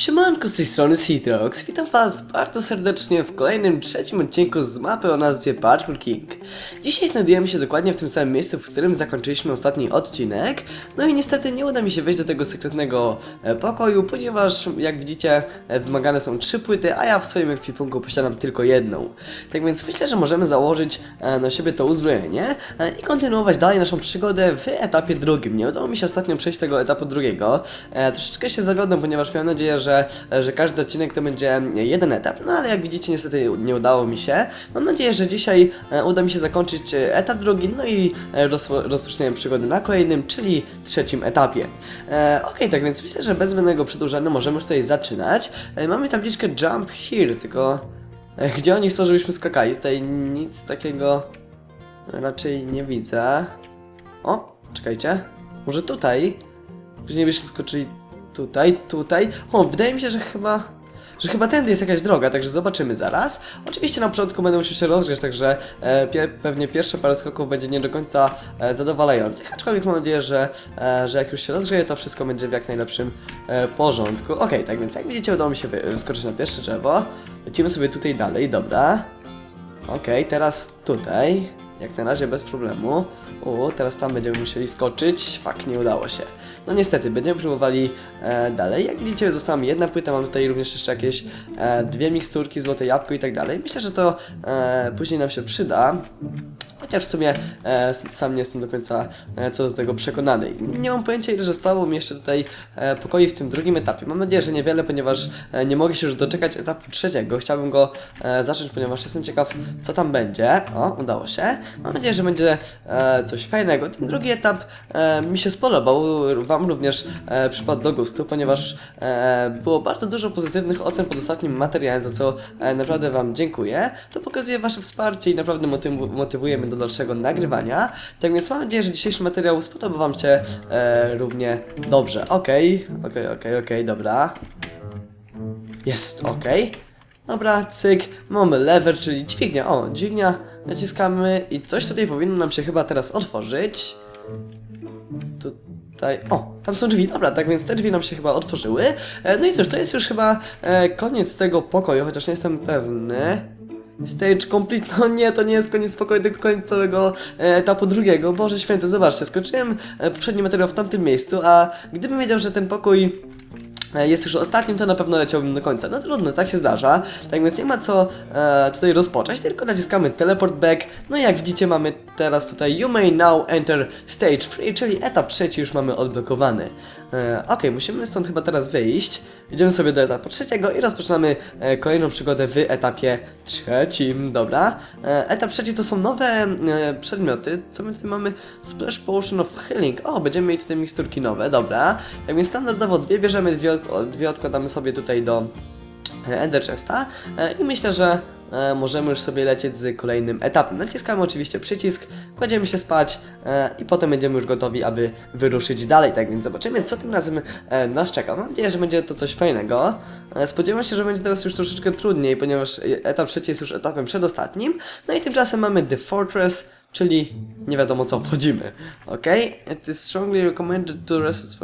Siemanko z tej strony Citrox, witam was bardzo serdecznie w kolejnym trzecim odcinku z mapy o nazwie Parkour King. Dzisiaj znajdujemy się dokładnie w tym samym miejscu, w którym zakończyliśmy ostatni odcinek, no i niestety nie uda mi się wejść do tego sekretnego e, pokoju, ponieważ jak widzicie e, wymagane są trzy płyty, a ja w swoim ekwipunku posiadam tylko jedną. Tak więc myślę, że możemy założyć e, na siebie to uzbrojenie i kontynuować dalej naszą przygodę w etapie drugim. Nie udało mi się ostatnio przejść tego etapu drugiego, troszeczkę się zawiodłem, ponieważ miałem nadzieję, że, że każdy odcinek to będzie jeden etap, no ale jak widzicie niestety nie udało mi się. Mam nadzieję, że dzisiaj e, uda mi się zakończyć e, etap drugi, no i e, roz, rozpoczniemy przygody na kolejnym, czyli trzecim etapie. E, Okej, tak więc myślę, że bez zbędnego przedłużania możemy już tutaj zaczynać. E, mamy tabliczkę Jump Here, tylko gdzie oni chcą, żebyśmy skakali? Tutaj nic takiego raczej nie widzę. O, czekajcie. Może tutaj? Później byśmy skoczyli tutaj, tutaj. O, wydaje mi się, że chyba... Że chyba tędy jest jakaś droga, także zobaczymy zaraz. Oczywiście na początku będę musiał się rozgrzeć, także e, pie, pewnie pierwsze parę skoków będzie nie do końca e, zadowalających, aczkolwiek mam nadzieję, że, e, że jak już się rozgrzeje, to wszystko będzie w jak najlepszym e, porządku. Okej, tak więc jak widzicie udało mi się wyskoczyć na pierwsze drzewo. Lecimy sobie tutaj dalej, dobra. Okej, teraz tutaj. Jak na razie bez problemu. U, teraz tam będziemy musieli skoczyć. Fak, nie udało się. No niestety, będziemy próbowali e, dalej. Jak widzicie, została mi jedna płyta, mam tutaj również jeszcze jakieś e, dwie miksturki, złote jabłko i tak dalej. Myślę, że to e, później nam się przyda. Chociaż w sumie e, sam nie jestem do końca e, co do tego przekonany. Nie mam pojęcia, ile zostało mi jeszcze tutaj e, pokoi w tym drugim etapie. Mam nadzieję, że niewiele, ponieważ e, nie mogę się już doczekać etapu trzeciego. Chciałbym go e, zacząć, ponieważ jestem ciekaw, co tam będzie. O, udało się. Mam nadzieję, że będzie e, coś fajnego. Ten drugi etap e, mi się spodobał. Wam również e, przypadł do gustu, ponieważ e, było bardzo dużo pozytywnych ocen pod ostatnim materiałem, za co e, naprawdę Wam dziękuję. To pokazuje Wasze wsparcie i naprawdę motyw- motywuje mnie do dalszego nagrywania. Tak więc mam nadzieję, że dzisiejszy materiał spodoba Wam się e, równie dobrze. Okej, okej, okej, okej, dobra. Jest, okej. Dobra, cyk, mamy lever, czyli dźwignia. O, dźwignia, naciskamy i coś tutaj powinno nam się chyba teraz otworzyć. Tutaj, o, tam są drzwi, dobra, tak więc te drzwi nam się chyba otworzyły. E, no i cóż, to jest już chyba e, koniec tego pokoju, chociaż nie jestem pewny. Stage complete, no nie, to nie jest koniec pokoju, tylko koniec całego e, etapu drugiego. Boże święty, zobaczcie, skończyłem e, poprzedni materiał w tamtym miejscu, a gdybym wiedział, że ten pokój e, jest już ostatnim, to na pewno leciałbym do końca. No trudno, tak się zdarza. Tak więc nie ma co e, tutaj rozpocząć, tylko naciskamy teleport back. No i jak widzicie mamy teraz tutaj you may now enter stage 3, czyli etap trzeci już mamy odblokowany. E, ok, musimy stąd chyba teraz wyjść. Idziemy sobie do etapu trzeciego i rozpoczynamy e, kolejną przygodę w etapie trzecim. Dobra. E, etap trzeci to są nowe e, przedmioty. Co my tutaj mamy? Splash Potion of Healing. O, będziemy mieli tutaj miksturki nowe, dobra. Tak więc standardowo dwie bierzemy, dwie, dwie odkładamy sobie tutaj do e, Ender Chesta i myślę, że e, możemy już sobie lecieć z kolejnym etapem. Naciskamy oczywiście przycisk, kładziemy się spać e, i potem będziemy już gotowi, aby wyruszyć dalej. Tak więc zobaczymy, co tym razem e, nas czeka. Mam nadzieję, że będzie to coś fajnego. E, spodziewam się, że będzie teraz już troszeczkę trudniej, ponieważ e, etap trzeci jest już etapem przedostatnim. No i tymczasem mamy The Fortress, czyli nie wiadomo co wchodzimy. Ok? It is strongly recommended to rest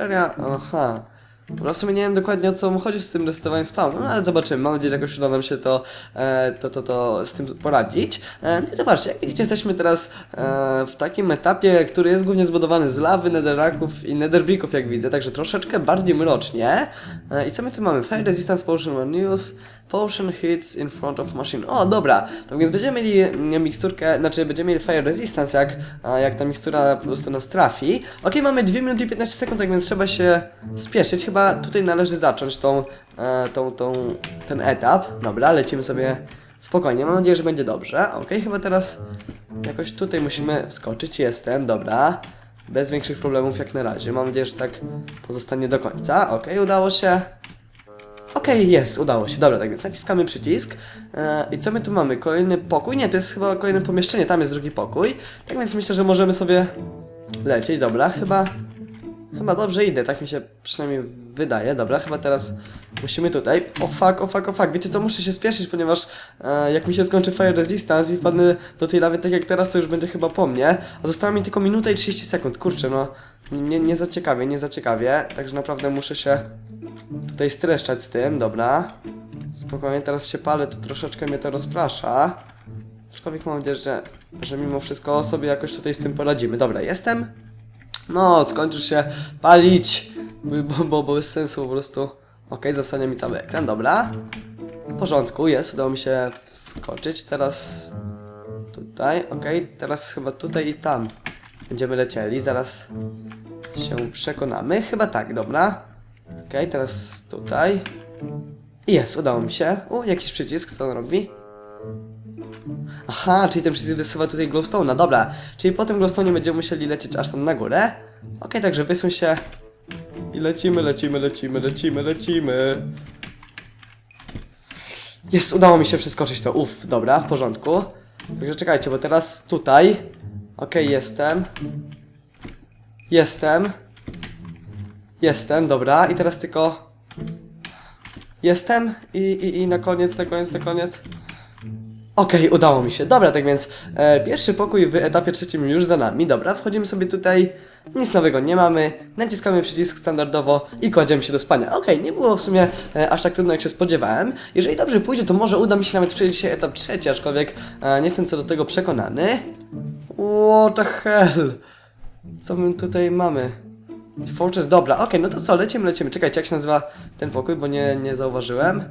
area. Aha. Bo w sumie nie wiem dokładnie o co mu chodzi z tym resetowaniem spawnu, no ale zobaczymy. Mam nadzieję, że jakoś uda nam się to, e, to, to, to z tym poradzić. E, no i zobaczcie, jak widzicie, jesteśmy teraz e, w takim etapie, który jest głównie zbudowany z lawy, netherracków i netherbricków, jak widzę, także troszeczkę bardziej mrocznie. E, I co my tu mamy? Fire Resistance Potion when used. Potion hits in front of machine. O, dobra. To więc będziemy mieli mm, miksturkę, znaczy będziemy mieli fire resistance, jak, jak ta mikstura po prostu nas trafi. Ok, mamy 2 minuty i 15 sekund, tak więc trzeba się spieszyć. Chyba tutaj należy zacząć tą, e, tą, tą, ten etap. Dobra, lecimy sobie spokojnie. Mam nadzieję, że będzie dobrze. Ok, chyba teraz jakoś tutaj musimy wskoczyć. Jestem, dobra. Bez większych problemów jak na razie. Mam nadzieję, że tak pozostanie do końca. Ok, udało się. Okej, jest, udało się. Dobra, tak więc naciskamy przycisk. E, I co my tu mamy? Kolejny pokój? Nie, to jest chyba kolejne pomieszczenie, tam jest drugi pokój. Tak więc myślę, że możemy sobie lecieć. Dobra, chyba. Chyba dobrze idę, tak mi się przynajmniej wydaje. Dobra, chyba teraz musimy tutaj. O fuck, o fuck, o fuck. Wiecie co, muszę się spieszyć, ponieważ e, jak mi się skończy Fire Resistance i wpadnę do tej lawy tak jak teraz, to już będzie chyba po mnie. A została mi tylko minuta i 30 sekund. Kurczę, no. Nie, nie za ciekawie, nie za ciekawie. Także naprawdę muszę się tutaj streszczać z tym, dobra. Spokojnie, teraz się palę, to troszeczkę mnie to rozprasza. Aczkolwiek mam nadzieję, że, że mimo wszystko sobie jakoś tutaj z tym poradzimy. Dobra, jestem. No, skończysz się palić, bo, bo, bo bez sensu po prostu. Okej, zasłania mi cały ekran, dobra. W porządku, jest, udało mi się wskoczyć. Teraz tutaj, okej, teraz chyba tutaj i tam będziemy lecieli. Zaraz się przekonamy. Chyba tak, dobra. Okej, teraz tutaj. Jest, udało mi się. O, jakiś przycisk, co on robi? Aha, czyli ten przycisk wysuwa tutaj glowstone'a, dobra. Czyli po tym glowstone będziemy musieli lecieć aż tam na górę. Okej, także wysuń się. I lecimy, lecimy, lecimy, lecimy, lecimy. Jest, udało mi się przeskoczyć to. Uff, dobra, w porządku. Także czekajcie, bo teraz tutaj. Okej, jestem. Jestem. Jestem, dobra. I teraz tylko... Jestem i, i, i na koniec, na koniec, na koniec. Okej, udało mi się. Dobra, tak więc e, pierwszy pokój w etapie trzecim już za nami. Dobra, wchodzimy sobie tutaj. Nic nowego nie mamy. Naciskamy przycisk standardowo i kładziemy się do spania. Okej, nie było w sumie e, aż tak trudno jak się spodziewałem. Jeżeli dobrze pójdzie, to może uda mi się nawet przejść dzisiaj etap trzeci, aczkolwiek e, nie jestem co do tego przekonany. What the hell? Co my tutaj mamy? Fortress, dobra, okej, no to co, lecimy, lecimy. Czekajcie, jak się nazywa ten pokój, bo nie, nie zauważyłem.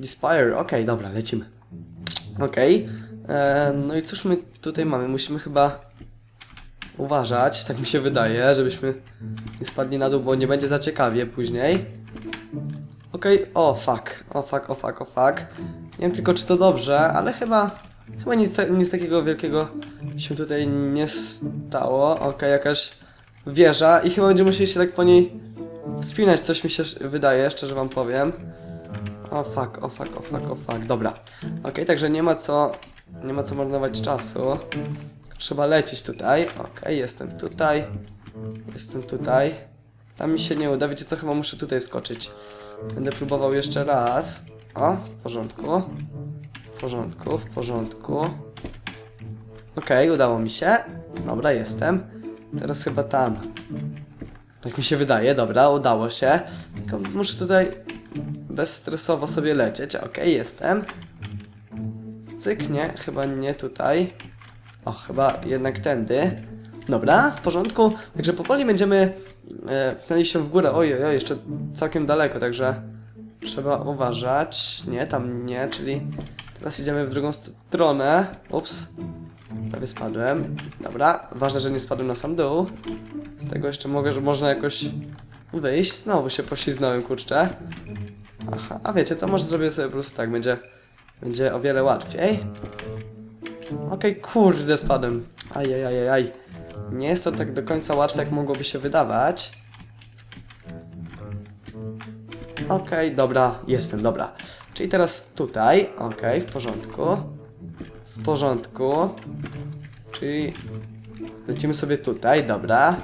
Dispire, okej, dobra, lecimy. Okej. E, No i cóż my tutaj mamy? Musimy chyba uważać, tak mi się wydaje, żebyśmy nie spadli na dół, bo nie będzie za ciekawie później. Okej, o fuck, o fuck, o fuck, o fuck. Nie wiem tylko czy to dobrze, ale chyba, chyba nic, nic takiego wielkiego się tutaj nie stało. Okej, jakaś wieża i chyba będziemy musieli się tak po niej wspinać, coś mi się wydaje, szczerze wam powiem. O fuck, o fuck, o fuck, o fuck, dobra. Okej, także nie ma co, nie ma co marnować czasu. Trzeba lecieć tutaj. Okej, jestem tutaj. Jestem tutaj. Tam mi się nie uda, wiecie co, chyba muszę tutaj skoczyć. Będę próbował jeszcze raz. O, w porządku. W porządku, w porządku. Okej, udało mi się. Dobra, jestem. Teraz chyba tam. Tak mi się wydaje, dobra, udało się. Tylko muszę tutaj bezstresowo sobie lecieć. Okej, jestem. Cyk, nie, chyba nie tutaj. O, chyba jednak tędy. Dobra, w porządku. Także powoli będziemy e, się w górę. Oj, oj, jeszcze całkiem daleko, także trzeba uważać. Nie, tam nie, czyli teraz idziemy w drugą stronę. Ups. Prawie spadłem. Dobra, ważne, że nie spadłem na sam dół. Z tego jeszcze mogę, że można jakoś wyjść. Znowu się pośliznąłem, kurczę. Aha, a wiecie co, może zrobię sobie po prostu tak, będzie, będzie o wiele łatwiej. Okej, kurde, spadłem. Ajajajaj. Nie jest to tak do końca łatwe, jak mogłoby się wydawać. Okej, dobra, jestem, dobra. Czyli teraz tutaj, okej, w porządku. W porządku. Czyli lecimy sobie tutaj, dobra.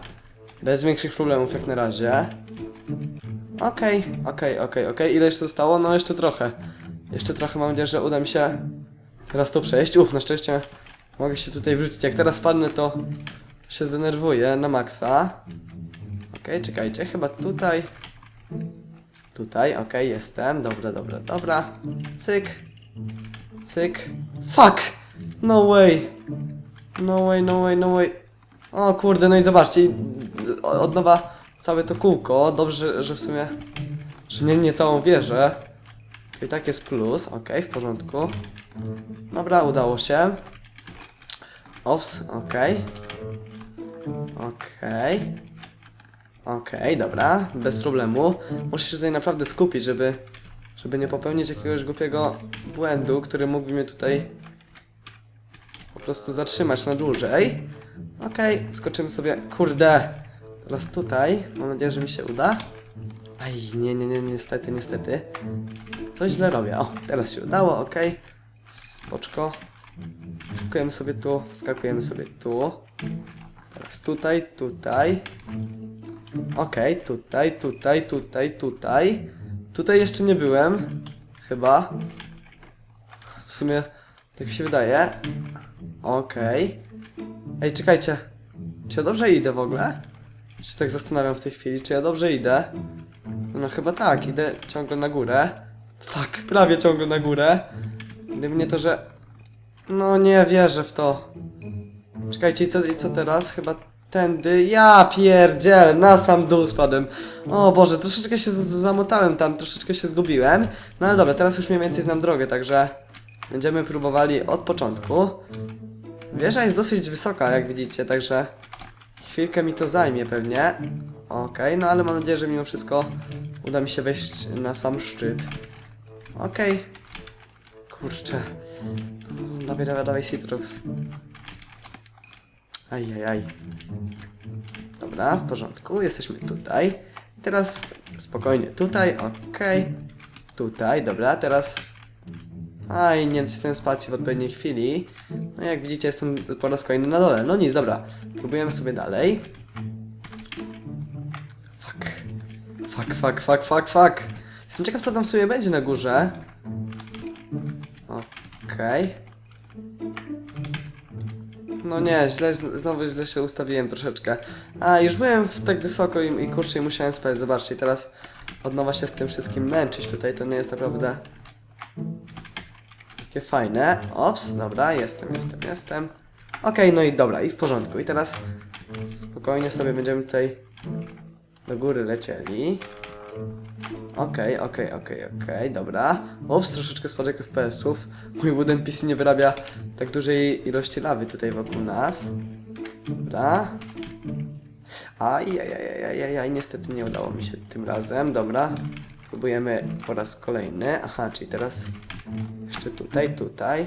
Bez większych problemów jak na razie. Okej, okej, okej, okej. Ile jeszcze zostało? No jeszcze trochę. Jeszcze trochę mam nadzieję, że uda mi się teraz to przejść. Uf, na szczęście mogę się tutaj wrócić. Jak teraz padnę, to, się zdenerwuję na maksa. Okej, czekajcie, chyba tutaj. Tutaj, okej, jestem. Dobra, dobra, dobra. Cyk. Cyk. Fuck! No way. No way, no way, no way. O kurde, no i zobaczcie, od nowa całe to kółko. Dobrze, że w sumie, że nie, nie całą wieżę. I tak jest plus, okej, w porządku. Dobra, udało się. Ops, okej. Okej. Okej, dobra, bez problemu. Muszę się tutaj naprawdę skupić, żeby, żeby nie popełnić jakiegoś głupiego błędu, który mógłby mnie tutaj prostu zatrzymać na dłużej. Okej, skoczymy sobie. Kurde! Teraz tutaj. Mam nadzieję, że mi się uda. Aj, nie, nie, nie, niestety, niestety. Coś źle robię. O, teraz się udało, okej. Spoczko. Skakujemy sobie tu, skakujemy sobie tu. Teraz tutaj, tutaj. Okej, tutaj, tutaj, tutaj, tutaj. Tutaj jeszcze nie byłem. Chyba. W sumie, tak mi się wydaje. Okej. Ej, czekajcie. Czy ja dobrze idę w ogóle? Się tak zastanawiam w tej chwili, czy ja dobrze idę? No chyba tak, idę ciągle na górę. Fuck, prawie ciągle na górę. Gdyby nie to, że... No nie wierzę w to. Czekajcie, i co, i co teraz? Chyba tędy. Ja pierdziel, na sam dół spadłem. O Boże, troszeczkę się zamotałem tam, troszeczkę się zgubiłem. No ale dobra, teraz już mniej więcej znam drogę, także będziemy próbowali od początku. Wieża jest dosyć wysoka, jak widzicie, także chwilkę mi to zajmie pewnie. Okej, no ale mam nadzieję, że mimo wszystko uda mi się wejść na sam szczyt. Okej. Kurczę. Mm, Dawaj, dawaj, dawaj, Citrux. Ajajaj. Dobra, w porządku, jesteśmy tutaj. Teraz spokojnie, tutaj, okej. Tutaj, dobra, teraz... Aj, nie nacisnąłem spacji w odpowiedniej chwili. No jak widzicie, jestem po raz kolejny na dole. No nic, dobra. Próbujemy sobie dalej. Fuck. Fuck, fuck, fuck, fuck, fuck. Jestem ciekaw, co tam sobie będzie na górze. Okej. No nie, źle, znowu źle się ustawiłem troszeczkę. A, już byłem w tak wysoko i, i kurczę, i musiałem spać, zobaczcie, i teraz od nowa się z tym wszystkim męczyć tutaj, to nie jest naprawdę takie fajne. Ops, dobra, jestem, jestem, jestem. Okej, no i dobra, i w porządku. I teraz spokojnie sobie będziemy tutaj do góry lecieli. Okej, okej, okej, okej, dobra. Ops, troszeczkę spadek FPS-ów. Mój wooden PC nie wyrabia tak dużej ilości lawy tutaj wokół nas. Dobra. Ajajajajajaj, niestety nie udało mi się tym razem, dobra. Próbujemy po raz kolejny. Aha, czyli teraz jeszcze tutaj, tutaj.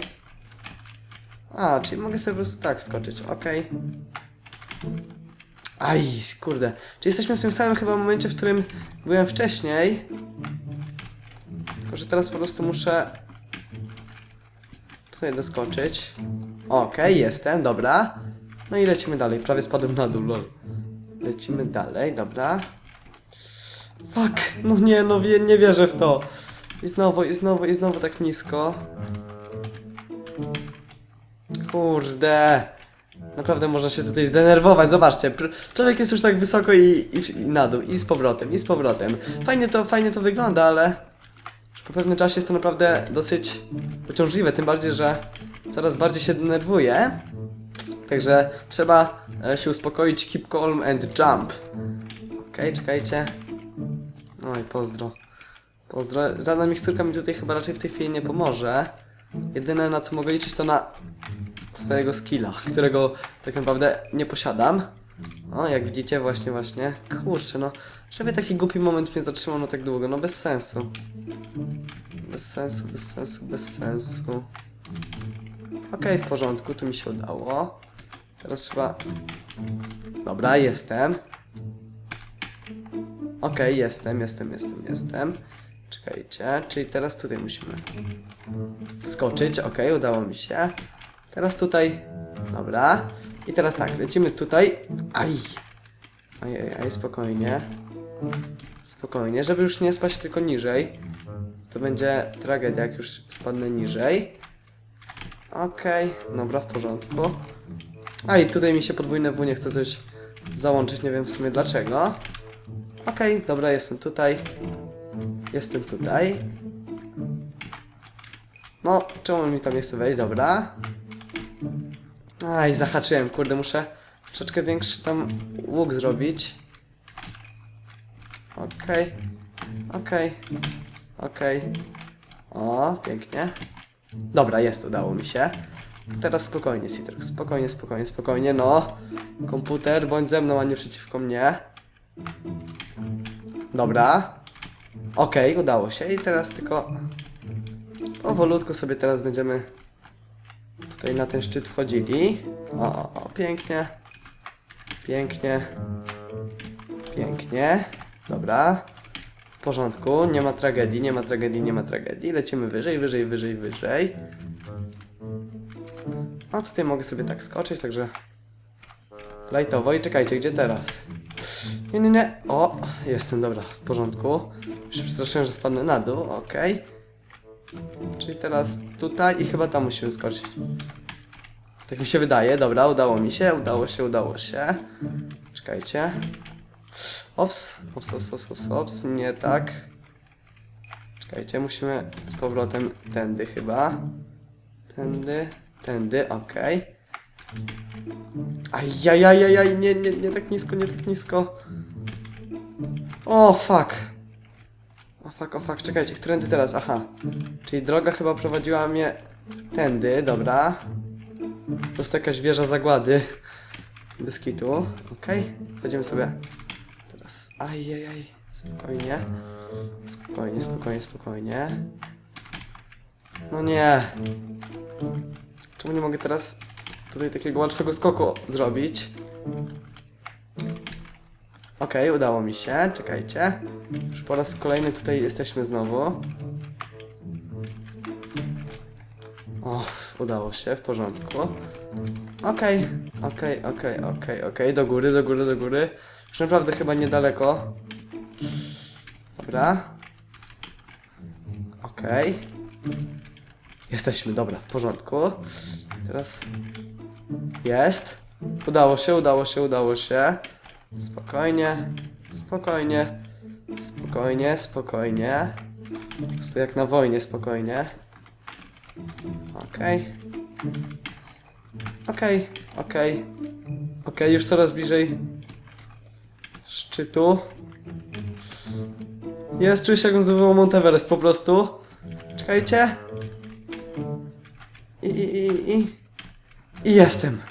A, czyli mogę sobie po prostu tak wskoczyć, okej. Aj, kurde. Czy jesteśmy w tym samym chyba momencie, w którym byłem wcześniej? Tylko, że teraz po prostu muszę tutaj doskoczyć. Okej, jestem, dobra. No i lecimy dalej. Prawie spadłem na dół. Lecimy dalej, dobra. Fuck, no nie, no wie, nie wierzę w to. I znowu, i znowu, i znowu tak nisko. Kurde. Naprawdę można się tutaj zdenerwować, zobaczcie. Człowiek jest już tak wysoko i, i, i na dół, i z powrotem, i z powrotem. Fajnie to, fajnie to wygląda, ale już po pewnym czasie jest to naprawdę dosyć uciążliwe, tym bardziej, że coraz bardziej się denerwuję. Także trzeba e, się uspokoić, keep calm and jump. Okej, czekajcie. No i pozdro. Pozdro. Żadna miksturka mi tutaj chyba raczej w tej chwili nie pomoże. Jedyne na co mogę liczyć to na swojego skilla, którego tak naprawdę nie posiadam. O, jak widzicie, właśnie, właśnie. Kurczę, no. Żeby taki głupi moment mnie zatrzymał na tak długo, no bez sensu. Bez sensu, bez sensu, bez sensu. Okej, w porządku, tu mi się udało. Teraz trzeba... Dobra, jestem. Okej, jestem, jestem, jestem, jestem. Czekajcie, czyli teraz tutaj musimy skoczyć. Okej, udało mi się. Teraz tutaj. Dobra. I teraz tak, lecimy tutaj. Aj. Aj, aj, spokojnie. Spokojnie, żeby już nie spać tylko niżej. To będzie tragedia, jak już spadnę niżej. Okej, dobra, w porządku. A i tutaj mi się podwójne W nie chce coś załączyć, nie wiem w sumie dlaczego. Okej, dobra, jestem tutaj. Jestem tutaj. No, czemu mi tam nie chce wejść? Dobra. Aj, zahaczyłem, kurde, muszę troszeczkę większy tam łuk zrobić. Okej. Okej. Okej. O, pięknie. Dobra, jest, udało mi się. Teraz spokojnie, Citrox, spokojnie, spokojnie, spokojnie, no. Komputer, bądź ze mną, a nie przeciwko mnie. Dobra. Okej, udało się i teraz tylko powolutku sobie teraz będziemy tutaj na ten szczyt wchodzili. O, o, o, pięknie. Pięknie. Pięknie. Dobra. W porządku, nie ma tragedii, nie ma tragedii, nie ma tragedii. Lecimy wyżej, wyżej, wyżej, wyżej. A tutaj mogę sobie tak skoczyć, także lajtowo i czekajcie, gdzie teraz? Nie, nie, nie. O, jestem, dobra, w porządku. Już się przestraszyłem, że spadnę na dół, okej. Czyli teraz tutaj i chyba tam musimy skoczyć. Tak mi się wydaje, dobra, udało mi się, udało się, udało się. Czekajcie. Ops, ops, ops, ops, ops, ops, nie tak. Czekajcie, musimy z powrotem tędy chyba. Tędy, tędy, okej. Ajajajajaj, nie, nie, nie tak nisko, nie tak nisko. O, fuck. O, fuck, o, fuck, czekajcie, którędy teraz? Aha. Czyli droga chyba prowadziła mnie tędy, dobra. Po prostu jakaś wieża zagłady. Bez kitu, okej. Wchodzimy sobie teraz. Ajajaj, spokojnie. Spokojnie, spokojnie, spokojnie. No nie. Czemu nie mogę teraz tutaj takiego łatwego skoku zrobić? Okej, udało mi się, czekajcie. Już po raz kolejny tutaj jesteśmy znowu. O, udało się, w porządku. Okej, okej, okej, okej, okej, do góry, do góry, do góry. Już naprawdę chyba niedaleko. Dobra. Okej. Jesteśmy, dobra, w porządku. Teraz jest. Udało się, udało się, udało się. Spokojnie, spokojnie, spokojnie, spokojnie. Po prostu jak na wojnie, spokojnie. Okej. Okej, okej. Okej, już coraz bliżej szczytu. Jest, czuję się jakbym zdobywał Monteverest po prostu. Czekajcie. I, i, i, i. I jestem.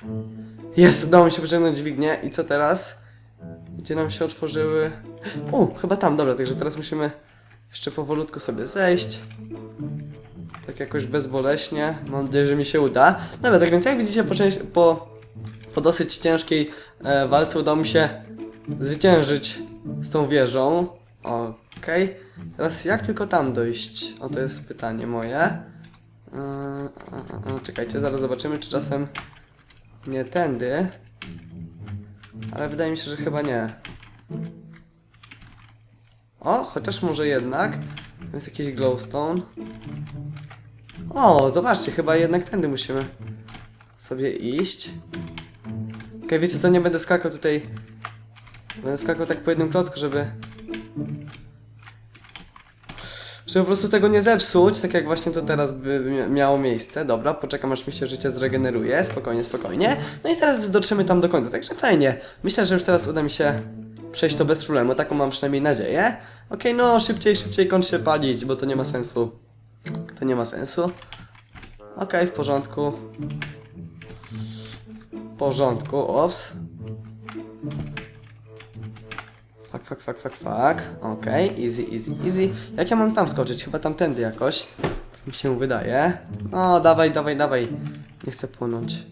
Jest, udało mi się pociągnąć dźwignię. I co teraz? Gdzie nam się otworzyły... U, chyba tam, dobra, także teraz musimy jeszcze powolutku sobie zejść. Tak jakoś bezboleśnie. Mam nadzieję, że mi się uda. Dobra, tak więc jak widzicie, po, części, po, po dosyć ciężkiej e, walce udało mi się zwyciężyć z tą wieżą. Okej. Teraz jak tylko tam dojść? O, to jest pytanie moje. E, e, e, czekajcie, zaraz zobaczymy, czy czasem nie tędy. Ale wydaje mi się, że chyba nie. O, chociaż może jednak. Jest jakiś glowstone. O, zobaczcie, chyba jednak tędy musimy sobie iść. Okej, wiecie co, nie będę skakał tutaj. Będę skakał tak po jednym klocku, żeby... Żeby po prostu tego nie zepsuć, tak jak właśnie to teraz by mia- miało miejsce. Dobra, poczekam aż mi się życie zregeneruje, spokojnie, spokojnie. No i zaraz dotrzemy tam do końca, także fajnie. Myślę, że już teraz uda mi się przejść to bez problemu, taką mam przynajmniej nadzieję. Okej, no szybciej, szybciej kończ się palić, bo to nie ma sensu. To nie ma sensu. Okej, w porządku. W porządku, ops. Fuck, fuck, fuck, fuck, fuck. Okej, easy, easy, easy. Jak ja mam tam skoczyć? Chyba tamtędy jakoś. Tak mi się wydaje. No, dawaj, dawaj, dawaj. Nie chcę płynąć.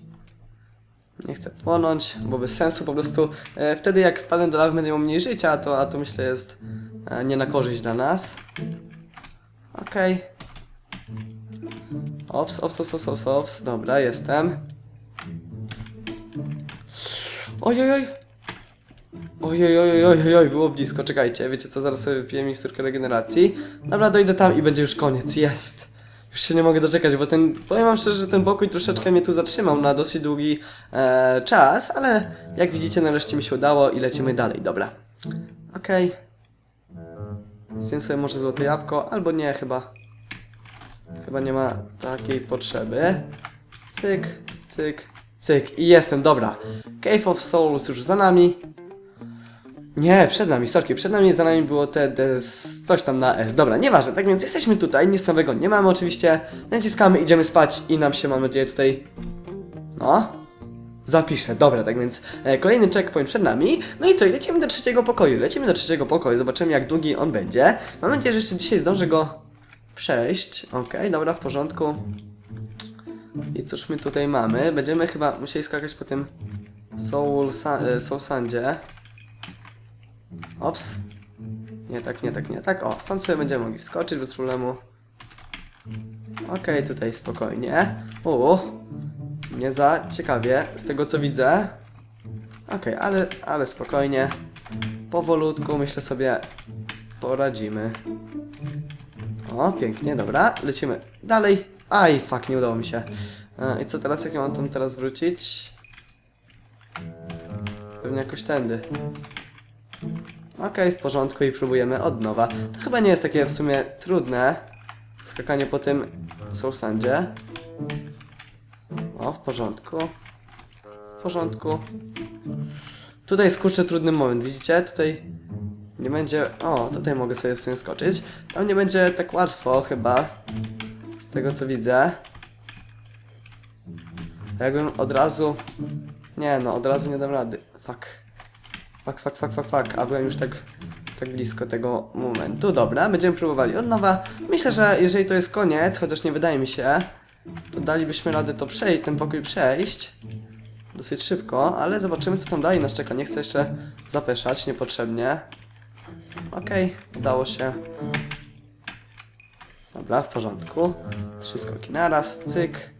Nie chcę płonąć, bo bez sensu po prostu. E, wtedy jak spadnę do lawy będę miał mniej życia, a to, a to myślę jest e, nie na korzyść dla nas. Okej. Ops, ops, ops, ops, ops, ops. Dobra, jestem. Ojojoj. Ojoj, ojoj, ojoj, oj, było blisko, czekajcie, wiecie co, zaraz sobie wypiję miksturkę regeneracji. Dobra, dojdę tam i będzie już koniec, jest. Już się nie mogę doczekać, bo ten, powiem wam szczerze, że ten pokój troszeczkę mnie tu zatrzymał na dosyć długi e, czas, ale jak widzicie, nareszcie mi się udało i lecimy dalej, dobra. Okej. Zjem sobie może złote jabłko, albo nie, chyba. Chyba nie ma takiej potrzeby. Cyk, cyk, cyk. I jestem, dobra. Cave of Souls już za nami. Nie, przed nami, sorki, przed nami za nami było te, te coś tam na S. Dobra, nieważne, tak więc jesteśmy tutaj, nic nowego nie mamy oczywiście. Naciskamy, idziemy spać i nam się, mam nadzieję, tutaj... No, Zapiszę, dobra, tak więc e, kolejny checkpoint przed nami. No i co, i lecimy do trzeciego pokoju. Lecimy do trzeciego pokoju, zobaczymy jak długi on będzie. Mam nadzieję, że jeszcze dzisiaj zdążę go przejść. Okej, dobra, w porządku. I cóż my tutaj mamy? Będziemy chyba musieli skakać po tym Soul, Sa e, Soul Sandzie. Ops. Nie tak, nie tak, nie tak. O, stąd sobie będziemy mogli wskoczyć bez problemu. Okej, tutaj spokojnie. U, nie za ciekawie, z tego co widzę. Okej, ale, ale spokojnie. Powolutku, myślę sobie, poradzimy. O, pięknie, dobra, lecimy dalej. Aj, fuck, nie udało mi się. E, I co teraz, jak ja mam tam teraz wrócić? Pewnie jakoś tędy. Okej, w porządku i próbujemy od nowa. To chyba nie jest takie w sumie trudne. Skakanie po tym Soul Sandzie. O, w porządku. W porządku. Tutaj jest kurczę trudny moment, widzicie? Tutaj nie będzie... O, tutaj mogę sobie w sumie skoczyć. Tam nie będzie tak łatwo chyba. Z tego co widzę. Jakbym od razu... Nie no, od razu nie dam rady. Fuck. Fuck, fuck, fuck, fuck, fuck. A byłem już tak, tak blisko tego momentu. Dobra, będziemy próbowali od nowa. Myślę, że jeżeli to jest koniec, chociaż nie wydaje mi się, to dalibyśmy radę to przejść, ten pokój przejść. Dosyć szybko, ale zobaczymy co tam dalej nas czeka. Nie chcę jeszcze zapeszać niepotrzebnie. Okej, udało się. Dobra, w porządku. Trzy skoki naraz, cyk.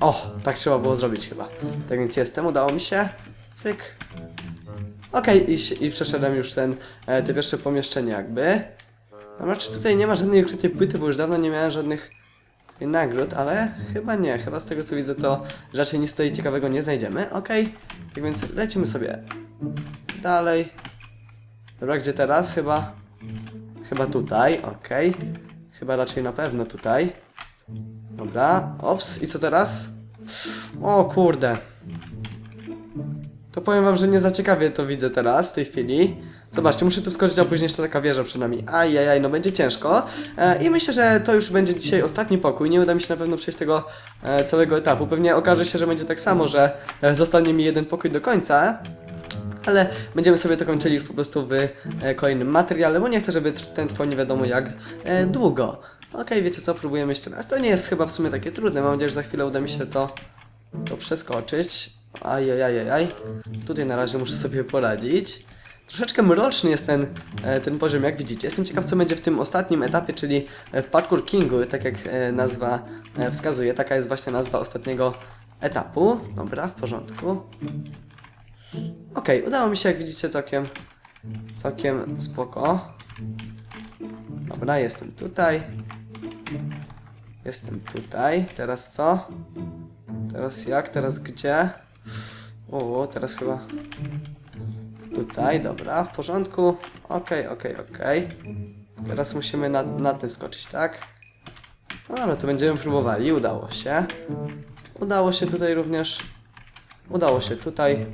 O, tak trzeba było zrobić chyba. Tak więc jestem, udało mi się. Cyk. Okej, i, si- i przeszedłem już ten, e, te pierwsze pomieszczenie jakby. Dobra, tutaj nie ma żadnej ukrytej płyty, bo już dawno nie miałem żadnych nagród, ale chyba nie. Chyba z tego co widzę to raczej nic tutaj ciekawego nie znajdziemy. Okej, tak więc lecimy sobie dalej. Dobra, gdzie teraz? Chyba... Chyba tutaj, okej. Chyba raczej na pewno tutaj. Dobra, ops, i co teraz? O kurde. To powiem wam, że nie za ciekawie to widzę teraz, w tej chwili. Zobaczcie, muszę tu skoczyć, a później jeszcze taka wieża przed nami. Ajajaj, no będzie ciężko. E, I myślę, że to już będzie dzisiaj ostatni pokój. Nie uda mi się na pewno przejść tego e, całego etapu. Pewnie okaże się, że będzie tak samo, że e, zostanie mi jeden pokój do końca. Ale będziemy sobie to kończyli już po prostu w e, kolejnym materiale, bo nie chcę, żeby ten trwał nie wiadomo jak e, długo. Okej, wiecie co, próbujemy jeszcze raz. To nie jest chyba w sumie takie trudne. Mam nadzieję, że za chwilę uda mi się to, to przeskoczyć. Ajajajajaj. Tutaj na razie muszę sobie poradzić. Troszeczkę mroczny jest ten, e, ten poziom, jak widzicie. Jestem ciekaw, co będzie w tym ostatnim etapie, czyli e, w Parkour Kingu, tak jak e, nazwa wskazuje. Taka jest właśnie nazwa ostatniego etapu. Dobra, w porządku. Okej, udało mi się, jak widzicie, całkiem, całkiem spoko. Dobra, jestem tutaj. Jestem tutaj. Teraz co? Teraz jak? Teraz gdzie? O, teraz chyba... Tutaj, dobra, w porządku. Okej, okej, okej. Teraz musimy na, na tym skoczyć, tak? No dobra, to będziemy próbowali. Udało się. Udało się tutaj również. Udało się tutaj.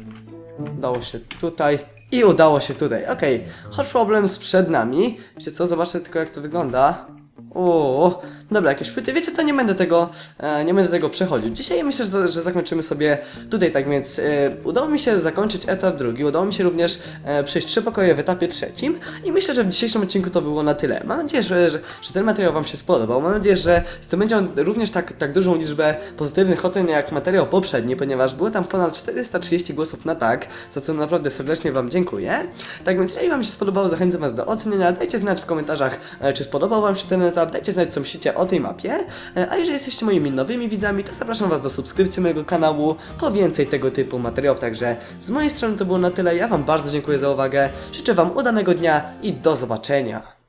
Udało się tutaj. I udało się tutaj. Okej, hot problems przed nami. Wiecie co, zobaczę tylko jak to wygląda. O, dobra, jakieś płyty. Wiecie co, nie będę tego, e, nie będę tego przechodził. Dzisiaj myślę, że, że zakończymy sobie tutaj, tak więc e, udało mi się zakończyć etap drugi. Udało mi się również e, przejść trzy pokoje w etapie trzecim. I myślę, że w dzisiejszym odcinku to było na tyle. Mam nadzieję, że, że, że ten materiał Wam się spodobał. Mam nadzieję, że zdobędzie on również tak, tak dużą liczbę pozytywnych ocen jak materiał poprzedni, ponieważ było tam ponad 430 głosów na tak, za co naprawdę serdecznie Wam dziękuję. Tak więc, jeżeli Wam się spodobało, zachęcam Was do ocenienia. Dajcie znać w komentarzach, e, czy spodobał Wam się ten etap. Dajcie znać, co myślicie o tej mapie. E, A jeżeli jesteście moimi nowymi widzami, to zapraszam Was do subskrypcji mojego kanału po więcej tego typu materiałów. Także z mojej strony to było na tyle. Ja Wam bardzo dziękuję za uwagę. Życzę Wam udanego dnia i do zobaczenia.